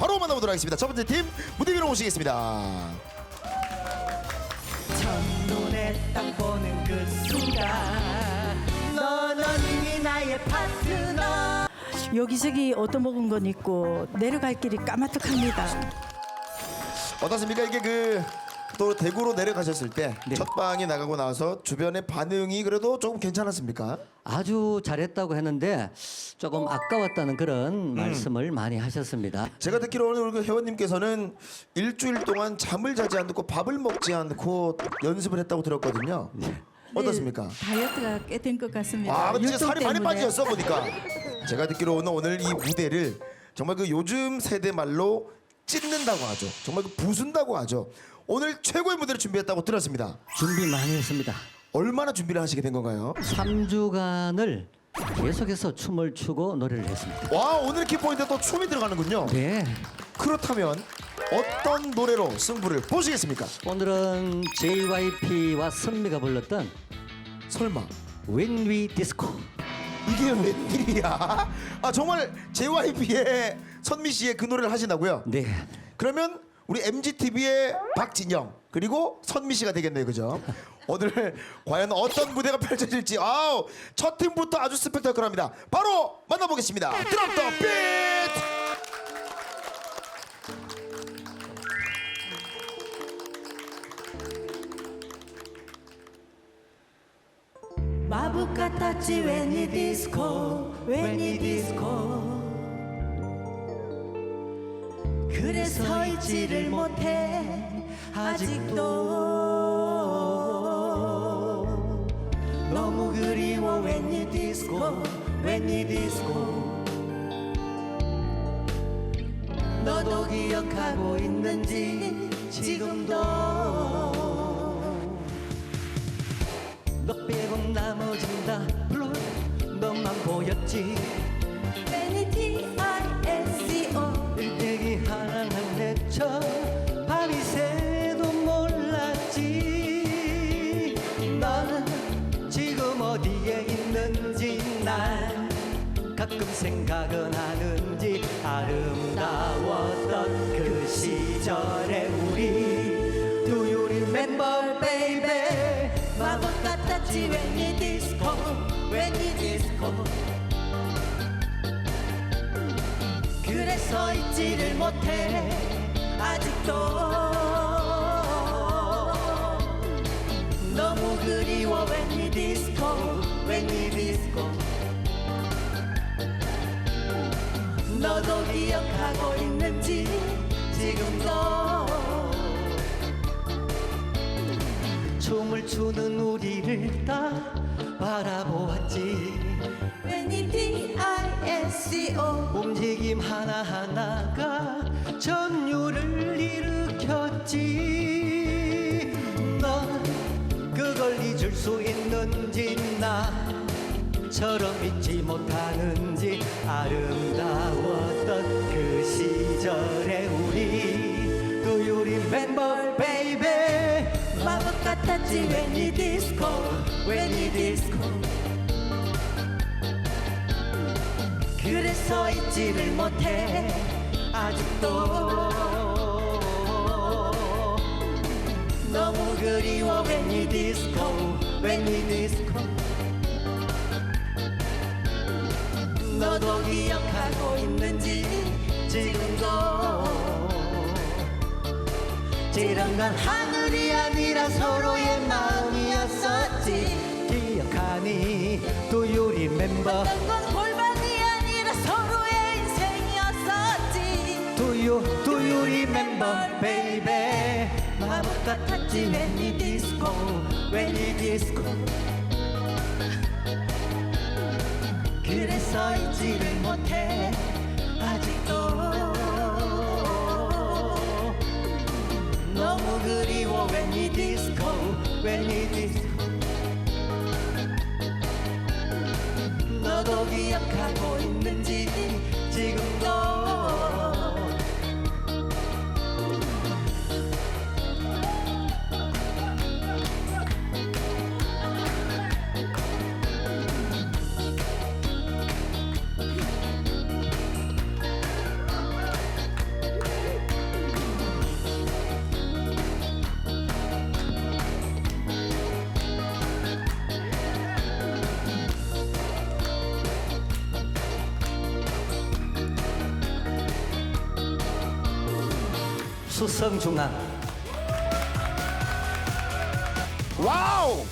바로 만나보도록 하겠습니다. 첫 번째 팀 무대 위로 오시겠습니다. 첫눈에 딱 보는 그 순간 너는 이미 나의 파트너 여기저기 얻어먹은 건 있고 내려갈 길이 까마득합니다. 어떻습니까? 이게 그 또 대구로 내려가셨을 때 네. 첫 방이 나가고 나서 주변의 반응이 그래도 조금 괜찮았습니까? 아주 잘했다고 했는데 조금 아까웠다는 그런 음. 말씀을 많이 하셨습니다. 제가 듣기로는 우리 그 회원님께서는 일주일 동안 잠을 자지 않고 밥을 먹지 않고 연습을 했다고 들었거든요. 어떻습니까? 네, 다이어트가 꽤 된 것 같습니다. 아, 근데 진짜 살이 많이 때문에. 빠지셨어 보니까. 제가 듣기로는 오늘 이 무대를 정말 그 요즘 세대 말로 찢는다고 하죠. 정말 그 부순다고 하죠. 오늘 최고의 무대를 준비했다고 들었습니다. 준비 많이 했습니다. 얼마나 준비를 하시게 된 건가요? 3주간을 계속해서 춤을 추고 노래를 했습니다. 와 오늘 키포인트 또 춤이 들어가는군요. 네. 그렇다면 어떤 노래로 승부를 보시겠습니까? 오늘은 JYP와 선미가 불렀던 설마 When We Disco. 이게 웬일이야? 아 정말 JYP의 선미 씨의 그 노래를 하신다고요? 네. 그러면 우리 MGTV의 박진영 그리고 선미 씨가 되겠네요, 그죠? 오늘 과연 어떤 무대가 펼쳐질지 아우 첫 팀부터 아주 스펙타클합니다. 바로 만나보겠습니다. 드랍 더 비트. 마법 같았지 웬이 디스코 서서 있지를 못해. 아직도 너무 그리워. 웬이 디스코 웬이 디스코. 너도 기억하고 있는지 지금도 너 빼곤 나머진 다. 블루 너만 보였지 어디에 있는지 난 가끔 생각은 하는지 아름다웠던 그 시절의 우리 Do you remember baby? 마법 같았지 웬이 디스코 웬이 디스코. 그래서 잊지를 못해 아직도 웬이 디스코 웬이 디스코 너도 기억하고 있는지 지금도. 춤을 추는 우리를 다 바라보았지. N-E-T-I-S-C-O 움직임 하나하나가 전율을 일으켰지 잊을 수 있는지 나처럼 잊지 못하는지 아름다웠던 그 시절의 우리 Do you remember baby. 마법 같았지 웬이 디스코 웬이 디스코. 그래서 잊지를 못해 아직도 너무 그리워 웬이 디스코 웬이 디스코 너도 기억하고 있는지 지금도. 이런 건 하늘이 아니라 서로의 마음이었었지. 기억하니? Do you remember 어떤 건 골반이 아니라 서로의 인생이었었지. Do you, do you 마법 같았지 웬이 디스코 웬이 디스코. 그래서 잊지를 못해 아직도. 너무 그리워 웬이 디스코 웬이 디스코 수성중앙. 와우!